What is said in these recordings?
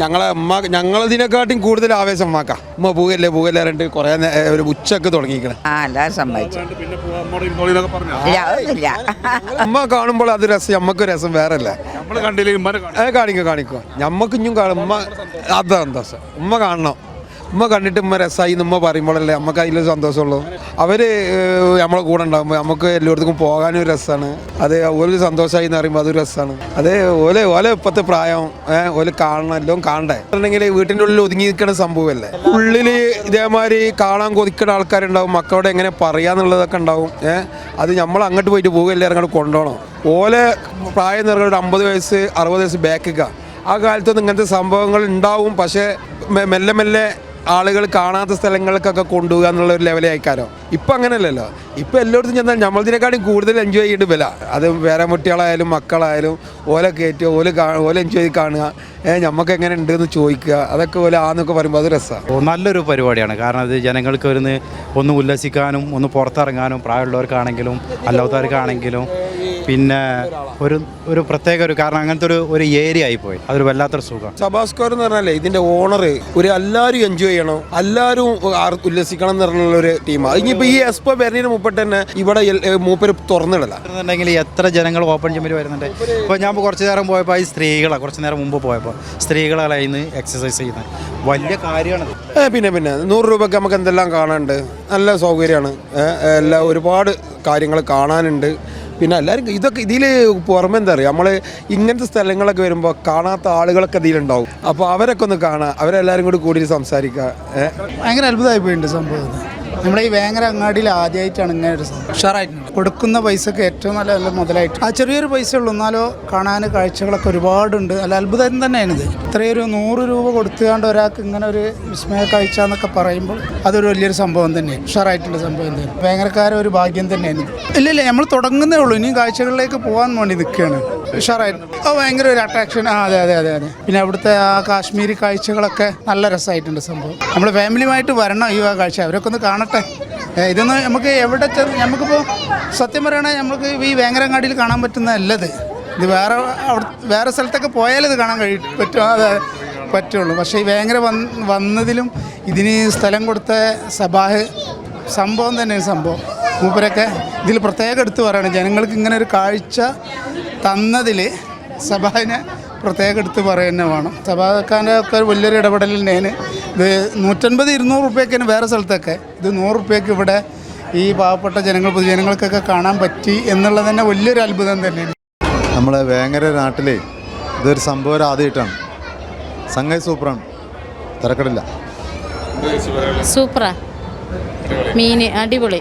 ഞങ്ങളെ ഉമ്മ ഞങ്ങളതിനെക്കാട്ടും കൂടുതൽ ആവേശം ഉമ്മാക്ക. ഉമ്മ പോകല്ലേ പോകല്ലേ രണ്ട് കുറേ ഒരു ഉച്ചയ്ക്ക് തുടങ്ങിയിരിക്കണം. ആ എല്ലാവരും സമ്മതിച്ചു. ഇല്ല അതൊന്നുമില്ല. കാണുമ്പോൾ അത് രസം നമ്മക്ക് രസം വേറെ അല്ലേ നമ്മൾ കണ്ടില്ലേ ഇമ്മാനെ കണ്ടു ഏ കാണിക്കോ കാണിക്കോ. ഞമ്മക്ക് ഇഞ്ഞും കാണും. ഉമ്മ അതാ സന്തോഷം. ഉമ്മ കാണണം. ഉമ്മ കണ്ടിട്ട് ഉമ്മ രസമായി ഉമ്മ പറയുമ്പോഴല്ലേ നമുക്ക് അതിൽ സന്തോഷമുള്ളൂ. അവർ നമ്മളെ കൂടെ ഉണ്ടാകുമ്പോൾ നമുക്ക് എല്ലായിടത്തും പോകാനും ഒരു രസമാണ് അത് ഒരു സന്തോഷമായി എന്ന് പറയുമ്പോൾ അതൊരു രസമാണ് അത് ഓലെ ഓലെ ഇപ്പോഴത്തെ പ്രായം ഓലെ കാണണം എല്ലാം കാണണ്ടേ? പറഞ്ഞെങ്കിൽ വീട്ടിന്റെ ഉള്ളിൽ ഒതുങ്ങി നിൽക്കുന്ന സംഭവമല്ലേ ഉള്ളിൽ ഇതേമാതിരി കാണാൻ കൊതിക്കുന്ന ആൾക്കാരുണ്ടാവും മക്കളോട് എങ്ങനെ പറയാന്നുള്ളതൊക്കെ ഉണ്ടാവും ഏഹ് അത് നമ്മൾ അങ്ങോട്ട് പോയിട്ട് പോകുകയല്ലേ അങ്ങോട്ട് കൊണ്ടുപോകണം. ഓലെ പ്രായം നിറങ്ങളുടെ അമ്പത് വയസ്സ് അറുപത് വയസ്സ് ബാക്കിക്കുക ആ കാലത്തൊന്നും ഇങ്ങനത്തെ സംഭവങ്ങൾ ഉണ്ടാവും പക്ഷേ മെല്ലെ മെല്ലെ ആളുകൾ കാണാത്ത സ്ഥലങ്ങൾക്കൊക്കെ കൊണ്ടുപോകുക എന്നുള്ള ഒരു ലെവലേ ആയിക്കാരോ? ഇപ്പം അങ്ങനെയല്ലല്ലോ. ഇപ്പം എല്ലായിടത്തും ചെന്നാൽ നമ്മളതിനെക്കാളും കൂടുതൽ എൻജോയ് ചെയ്യേണ്ടി വില. അത് വേറെ കുട്ടികളായാലും മക്കളായാലും ഓല കയറ്റുക ഓല ഓല എൻജോയ് കാണുക. നമുക്ക് എങ്ങനെ ഉണ്ട് എന്ന് ചോദിക്കുക. അതൊക്കെ ഓല ആന്നൊക്കെ പറയുമ്പോൾ അത് രസമാണ് നല്ലൊരു പരിപാടിയാണ്. കാരണം അത് ജനങ്ങൾക്ക് വരുന്ന് ഒന്ന് ഉല്ലസിക്കാനും ഒന്ന് പുറത്തിറങ്ങാനും പ്രായമുള്ളവർക്കാണെങ്കിലും അല്ലാത്തവർക്കാണെങ്കിലും പിന്നെ ഒരു ഒരു പ്രത്യേക ഒരു കാരണം അങ്ങനത്തെ ഒരു ഒരു ഏരിയ ആയിപ്പോയി അതൊരു വല്ലാത്തൊരു സുഖം. സബാസ്കോർ എന്ന് പറഞ്ഞാലേ ഇതിന്റെ ഓണർ ഒരു എല്ലാവരും എൻജോയ് ചെയ്യണം. എല്ലാവരും ഉല്ലസിക്കണം എന്ന് പറഞ്ഞുള്ള ഒരു ടീമാണ് ഇനിയിപ്പോ ഈ എസ്പോ വരുന്നതിന് മുമ്പിട്ട് തന്നെ ഇവിടെ മൂപ്പര് തുറന്നിടല. എന്നുണ്ടെങ്കിൽ എത്ര ജനങ്ങൾ ഓപ്പൺ ജിമ്മിൽ വരുന്നുണ്ട്? ഇപ്പോൾ ഞാൻ കുറച്ച് നേരം പോയപ്പോൾ ഈ സ്ത്രീകളെ കുറച്ച് നേരം മുമ്പ് പോയപ്പോൾ സ്ത്രീകളെ ഇന്ന് എക്സസൈസ് ചെയ്യുന്നത്. വലിയ കാര്യമാണ് പിന്നെ പിന്നെ നൂറ് രൂപയ്ക്ക് നമുക്ക് എന്തെല്ലാം കാണാനുണ്ട്? നല്ല സൗകര്യമാണ്. എല്ലാം ഒരുപാട് കാര്യങ്ങൾ കാണാനുണ്ട്. പിന്നെ എല്ലാവരും ഇതൊക്കെ ഇതിൽ പുറമെ എന്താ പറയുക നമ്മൾ ഇങ്ങനത്തെ സ്ഥലങ്ങളൊക്കെ വരുമ്പോൾ കാണാത്ത ആളുകളൊക്കെ ഇതിലുണ്ടാവും അപ്പോൾ അവരൊക്കെ ഒന്ന് കാണാം അവരെല്ലാവരും കൂടി കൂടി സംസാരിക്കുക. ഭയങ്കര അത്ഭുതമായി പോയിട്ടുണ്ട് സംഭവം. നമ്മുടെ ഈ വേങ്ങര അങ്ങാടിയിൽ ആദ്യമായിട്ടാണ് ഇങ്ങനെ ഒരു സംഭവം. ഉഷാറായിട്ടുണ്ട്. കൊടുക്കുന്ന പൈസക്ക് ഏറ്റവും നല്ല നല്ല മുതലായിട്ട്. ആ ചെറിയൊരു പൈസ ഉള്ളൂ. എന്നാലോ കാണാൻ കാഴ്ചകളൊക്കെ ഒരുപാടുണ്ട്. അല്ല അത്ഭുതം തന്നെയാണ് ഇത്. ഇത്രയൊരു നൂറ് രൂപ കൊടുത്തുകൊണ്ട് ഒരാൾക്ക് ഇങ്ങനെ ഒരു വിസ്മയ കാഴ്ച എന്നൊക്കെ പറയുമ്പോൾ അതൊരു വലിയൊരു സംഭവം തന്നെയാണ്. ഉഷാറായിട്ടുള്ള സംഭവം തന്നെ വേങ്ങരക്കാരെ ഒരു ഭാഗ്യം തന്നെയാണ്. ഇല്ല ഇല്ല നമ്മൾ തുടങ്ങുന്നേ ഉള്ളൂ. ഇനിയും കാഴ്ചകളിലേക്ക് പോകാൻ വേണ്ടി നിൽക്കുകയാണ്. ആ ഭയങ്കര ഒരു അട്രാക്ഷൻ ആ അതെ അതെ അതെ അതെ. പിന്നെ അവിടുത്തെ ആ കാശ്മീരി കാഴ്ചകളൊക്കെ നല്ല രസമായിട്ടുണ്ട് സംഭവം. നമ്മൾ ഫാമിലിയുമായിട്ട് വരണം ഈ കാഴ്ച. അവരൊക്കെ ഒന്ന് കാണട്ടെ. ഇതൊന്ന് നമുക്ക് എവിടെ ചെന്ന് നമുക്കിപ്പോൾ സത്യം പറയുകയാണെങ്കിൽ നമുക്ക് ഈ വേങ്ങരങ്ങാടിയിൽ കാണാൻ പറ്റുന്നതല്ലത് ഇത് വേറെ അവിടെ വേറെ സ്ഥലത്തൊക്കെ പോയാൽ ഇത് കാണാൻ കഴിയും പറ്റും അതെ പറ്റുള്ളൂ. പക്ഷേ ഈ വേങ്ങര വന്ന് വന്നതിലും ഇതിന് സ്ഥലം കൊടുത്ത സഭാഹ് സംഭവം തന്നെ സംഭവം. മൂപ്പരൊക്കെ ഇതിൽ പ്രത്യേകം എടുത്തു പറയണം. ജനങ്ങൾക്ക് ഇങ്ങനെ ഒരു കാഴ്ച തന്നതിൽ സഭാവിനെ പ്രത്യേകം എടുത്ത് പറയുക വേണം. സഭാക്കാരുടെ ഒക്കെ വലിയൊരു ഇടപെടലിൽ ഇത് നൂറ്റൻപത് ഇരുന്നൂറ് റുപ്യക്കാണ് വേറെ സ്ഥലത്തൊക്കെ. ഇത് നൂറ് റുപ്യക്ക് ഇവിടെ ഈ പാവപ്പെട്ട ജനങ്ങൾ പൊതുജനങ്ങൾക്കൊക്കെ കാണാൻ പറ്റി എന്നുള്ളത് തന്നെ വലിയൊരു അത്ഭുതം തന്നെയാണ്. നമ്മളെ വേങ്ങര നാട്ടിലെ ഇതൊരു സംഭവം ആദ്യമായിട്ടാണ്. സംഗതി സൂപ്പറാണ്. തിരക്കടില്ല. സൂപ്പറാ. മീൻ അടിപൊളി.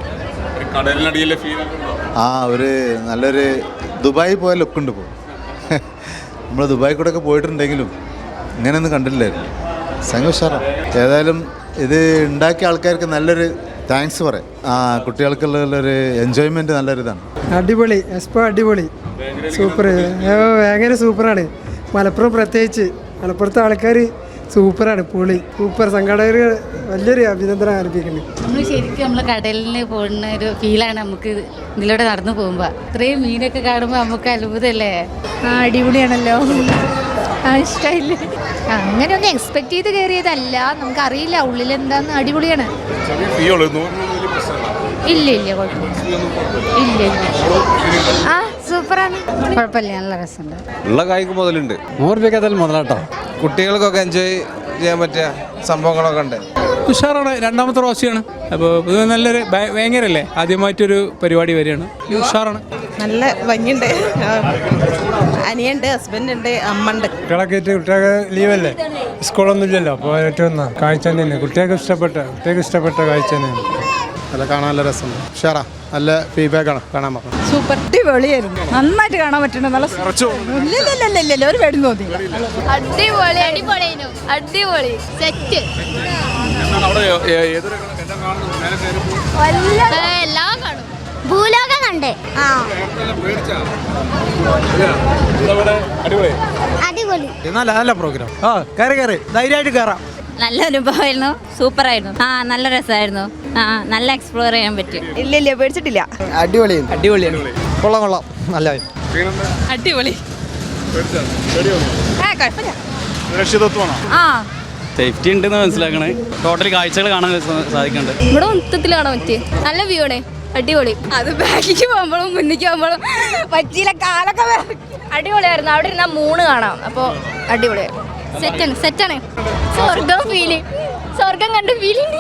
ആ ഒരു നല്ലൊരു ദുബായി പോയ ലുക്കുണ്ട് ഇപ്പോൾ നമ്മൾ ദുബായി കൂടെ ഒക്കെ പോയിട്ടുണ്ടെങ്കിലും ഇങ്ങനെയൊന്നും കണ്ടില്ലായിരുന്നു സംഘം ഉഷാറാണ് ഏതായാലും ഇത് ഉണ്ടാക്കിയ ആൾക്കാർക്ക് നല്ലൊരു താങ്ക്സ് പറയാം. ആ കുട്ടികൾക്കുള്ള ഒരു എൻജോയ്മെന്റ് നല്ലൊരു ഇതാണ് അടിപൊളി. എക്സ്പോ അടിപൊളി. സൂപ്പർ ഭയങ്കര സൂപ്പറാണ് മലപ്പുറം പ്രത്യേകിച്ച്. മലപ്പുറത്തെ ആൾക്കാർ സൂപ്പറാണ് പൊളി. സൂപ്പർ. സംഘടകർ വലിയൊരു അഭിനന്ദനം ആരംഭിക്കുന്നുണ്ട് നമ്മൾ ശരിക്കും നമ്മൾ കടലിൽ പോകുന്ന ഒരു ഫീലാണ് നമുക്ക് ഇത് ഇതിലൂടെ നടന്നു പോകുമ്പോൾ ഇത്രയും മീനൊക്കെ കാണുമ്പോൾ നമുക്ക് അത്ഭുതമല്ലേ ആ അടിപൊളിയാണല്ലോ. ആ ഇഷ്ടമായില്ലേ അങ്ങനെയൊന്നും എക്സ്പെക്ട് ചെയ്ത് കയറിയതല്ല നമുക്ക് അറിയില്ല ഉള്ളിൽ എന്താന്ന്. അടിപൊളിയാണ്. ഇല്ല ഇല്ല കുഴപ്പമില്ല. ഇല്ല ഇല്ല. ആ സൂപ്പറാണ്. കുഴപ്പമില്ല നല്ല രസമുണ്ട്. ഉള്ള കായ്ക്ക് മുതലുണ്ട്. നൂറ് രൂപയ്ക്ക് അതിൽ മുതലാട്ടോ. കുട്ടികൾക്കൊക്കെ എൻജോയ് ചെയ്യാൻ പറ്റിയ സംഭവങ്ങളൊക്കെ ഉണ്ട്. ഉഷാറാണ്. രണ്ടാമത്തെ പ്രാവശ്യമാണ് അപ്പോൾ ഇത് നല്ലൊരു ഭയ- ഭയങ്കരല്ലേ? ആദ്യമായിട്ടൊരു പരിപാടി വരികയാണ്. ഉഷാറാണ്. നല്ല ഭംഗിയുണ്ട്. അനിയുണ്ട് ഹസ്ബൻഡ് ഉണ്ട് അമ്മ ഉണ്ട് കുട്ടികളൊക്കെ കുട്ടികൾക്ക് ലീവല്ലേ സ്കൂളൊന്നും ഇല്ലല്ലോ. അപ്പോൾ ഏറ്റവും കാഴ്ച തന്നെയാണ്. കുട്ടികൾക്ക് ഇഷ്ടപ്പെട്ട കുട്ടികൾക്ക് ഇഷ്ടപ്പെട്ട കാഴ്ച തന്നെയാണ്. നല്ല കാണാൻ നല്ല രസമുണ്ട്. ഉഷാറാ. നല്ല ഫീഡ്ബാക്ക് ആണ് കാണാൻ പറ്റും സൂപ്പർ. അടിപൊളിയായിരുന്നു. നന്നായിട്ട് കാണാൻ പറ്റുന്നത് നല്ല ഇല്ല ഒരു പേടി തോന്നി അടിപൊളി അടിപൊളി അടിപൊളി. സെറ്റ്. എല്ലാം കാണും. ഭൂലോകം കണ്ട്. അടിപൊളി. നല്ല നല്ല പ്രോഗ്രാം ആ കയറി കയറി. ധൈര്യമായിട്ട് കയറാം. നല്ല അനുഭവമായിരുന്നു. സൂപ്പറായിരുന്നു. ആ നല്ല രസമായിരുന്നു. ആ നല്ല എക്സ്പ്ലോർ ചെയ്യാൻ പറ്റും. ഇല്ല ഇല്ല പേടിച്ചിട്ടില്ല. അടിപൊളിയാണ് അടിപൊളിയാണ് കൊള്ളാം കൊള്ളാം. നല്ല അടിപൊളി. ആ സേഫ്റ്റി ഉണ്ടെന്ന് മനസ്സിലാക്കണേ. ടോട്ടൽ കാഴ്ചകൾ കാണാൻ സാധിക്കുന്നുണ്ട് ഇവിടെ മൊത്തത്തിൽ കാണാൻ പറ്റിയ നല്ല വ്യൂ ആണ്. അടിപൊളി. അത് ബാക്കിക്ക് പോകുമ്പോഴും മുന്നിക്ക് പോകുമ്പോഴും പറ്റിയില്ല കാലൊക്കെ. അടിപൊളിയായിരുന്നു. അവിടെ ഇരുന്ന മൂന്ന് കാണാം. അപ്പോൾ അടിപൊളിയായിരുന്നു സെറ്റാണ് സെറ്റാണ്. സ്വർഗം ഫീലിംഗ് സ്വർഗം കണ്ട് ഫീലിംഗ്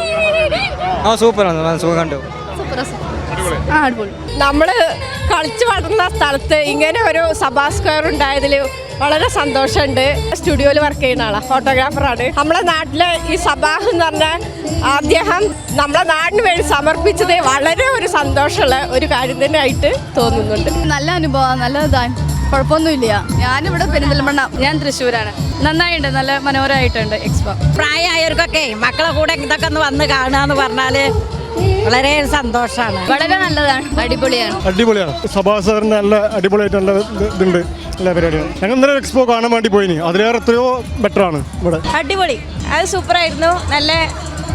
ആ സൂപ്പറാണ് സുഖം കണ്ടു. നമ്മൾ കളിച്ചു വളർന്ന സ്ഥലത്ത് ഇങ്ങനെ ഒരു സഭാ സ്ക്വയർ ഉണ്ടായതിൽ വളരെ സന്തോഷമുണ്ട്. സ്റ്റുഡിയോയിൽ വർക്ക് ചെയ്യുന്ന ആളാണ് ഫോട്ടോഗ്രാഫറാണ് നമ്മളെ നാട്ടിലെ ഈ സബാഹ് എന്ന് പറഞ്ഞ അദ്ദേഹം നമ്മളെ നാടിന് വേണ്ടി സമർപ്പിച്ചത് വളരെ ഒരു സന്തോഷമുള്ള ഒരു കാര്യം തന്നെ ആയിട്ട് തോന്നുന്നുണ്ട്. നല്ല അനുഭവം നല്ല ഇതാണ്. കുഴപ്പമൊന്നുമില്ല. ഞാനിവിടെ പെരിന്തൽമണ്ണ ഞാൻ തൃശ്ശൂരാണ്. നന്നായിട്ടുണ്ട് നല്ല മനോഹരമായിട്ടുണ്ട് എക്സ്പോ പ്രായമായവർക്കൊക്കെ മക്കളെ കൂടെ ഇതൊക്കെ ഒന്ന് വന്ന് കാണുക എന്ന് പറഞ്ഞാൽ വളരെ സന്തോഷമാണ് വളരെ നല്ലതാണ്. അടിപൊളിയാണ്. അടിപൊളിയാണ്. സഭാസറിന് നല്ല അടിപൊളിയായിട്ട് നല്ല ഇതുണ്ട് എല്ലാ പരിപാടിയാണ് ഞങ്ങൾ ഇന്നലെ എക്സ്പോ കാണാൻ വേണ്ടി പോയിനി. അതിലേറെ എത്രയോ ബെറ്റർ ആണ് ഇവിടെ. അടിപൊളി. അത് സൂപ്പറായിരുന്നു. നല്ല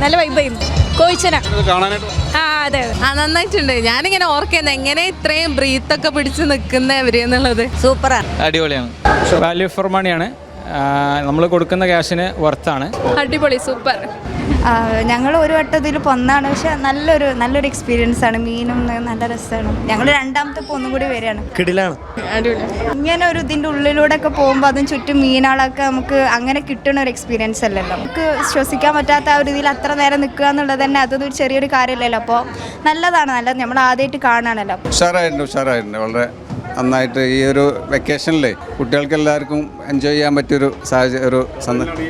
നല്ല വൈബായിരുന്നു കോയിച്ചന. കാണാനായിട്ട് ആ അതെ ആ നന്നായിട്ടുണ്ട്. ഞാനിങ്ങനെ ഓർക്കുന്നത് എങ്ങനെ ഇത്രയും ബ്രീത്ത് ബ്രീത്തൊക്കെ പിടിച്ച് നിൽക്കുന്നവര് എന്നുള്ളത്. സൂപ്പറാണ് അടിപൊളിയാണ്. വാല്യൂ ഫോർ മണിയാണ് നമ്മൾ കൊടുക്കുന്ന ക്യാഷിന് വർത്താണ് അടിപൊളി സൂപ്പർ. ഞങ്ങൾ ഒരു വട്ടത്തിൽ പൊന്നാണ്. പക്ഷെ നല്ലൊരു നല്ലൊരു എക്സ്പീരിയൻസ് ആണ്. മീനും നല്ല രസമാണ് ഞങ്ങൾ രണ്ടാമത്തെ പൊന്നും ഒന്നും കൂടി വരികയാണ്. കിടിലാണ്. ഇങ്ങനെ ഒരു ഇതിന്റെ ഉള്ളിലൂടെ ഒക്കെ പോകുമ്പോൾ അതും ചുറ്റും മീനാളൊക്കെ നമുക്ക് അങ്ങനെ കിട്ടുന്ന ഒരു എക്സ്പീരിയൻസ് അല്ലല്ലോ. നമുക്ക് ശ്വസിക്കാൻ പറ്റാത്ത ആ ഒരു ഇതിൽ അത്ര നേരം നിൽക്കുക എന്നുള്ളത് തന്നെ അതൊരു ചെറിയൊരു കാര്യമല്ലല്ലോ. അപ്പോൾ നല്ലതാണ്. നല്ലത് നമ്മൾ ആദ്യമായിട്ട് കാണാനല്ലോ ഉഷാറായിട്ടുണ്ട് ഉഷാറായിട്ടുണ്ട് വളരെ നന്നായിട്ട് ഈ ഒരു വെക്കേഷനിലെ കുട്ടികൾക്ക് എല്ലാവർക്കും എൻജോയ് ചെയ്യാൻ പറ്റിയൊരു സാഹചര്യം ഒരു സന്ദ